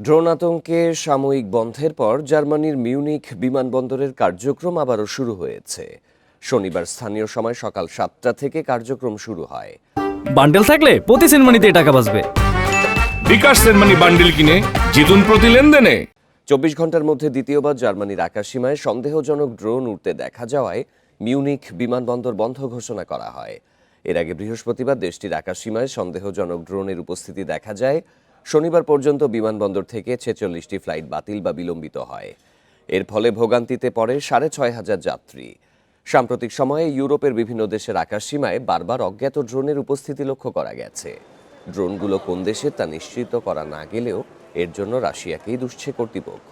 Drone আতঙ্কে সাময়িক বন্ধের পর জার্মানির মিউনিখ বিমানবন্দরের কার্যক্রম আবারও শুরু হয়েছে। শনিবার স্থানীয় সময় সকাল সাতটা থেকে কার্যক্রম শুরু হয়। বান্ডেল থাকলে প্রতি সেনমানিতে টাকা বাঁচবে। বিকাশ সেনমানি বান্ডিল কিনে জিতুন প্রতি লেনদেনে। চব্বিশ ঘণ্টার মধ্যে দ্বিতীয়বার জার্মানির আকাশসীমায় সন্দেহজনক ড্রোন উঠতে দেখা যাওয়ায় মিউনিখ বিমানবন্দর বন্ধ ঘোষণা করা হয়। এর আগে বৃহস্পতিবার দেশটির আকাশসীমায় সন্দেহজনক ড্রোনের উপস্থিতি দেখা যায়। শনিবার পর্যন্ত বিমানবন্দর থেকে ছেচল্লিশটি ফ্লাইট বাতিল বা বিলম্বিত হয়। এর ফলে ভোগান্তিতে পড়ে সাড়ে ছয় হাজার যাত্রী। সাম্প্রতিক সময়ে ইউরোপের বিভিন্ন দেশের আকাশসীমায় বারবার অজ্ঞাত ড্রোনের উপস্থিতি লক্ষ্য করা গেছে। ড্রোনগুলো কোন দেশে তা নিশ্চিত করা না গেলেও এর জন্য রাশিয়াকেই দুষছে কর্তৃপক্ষ।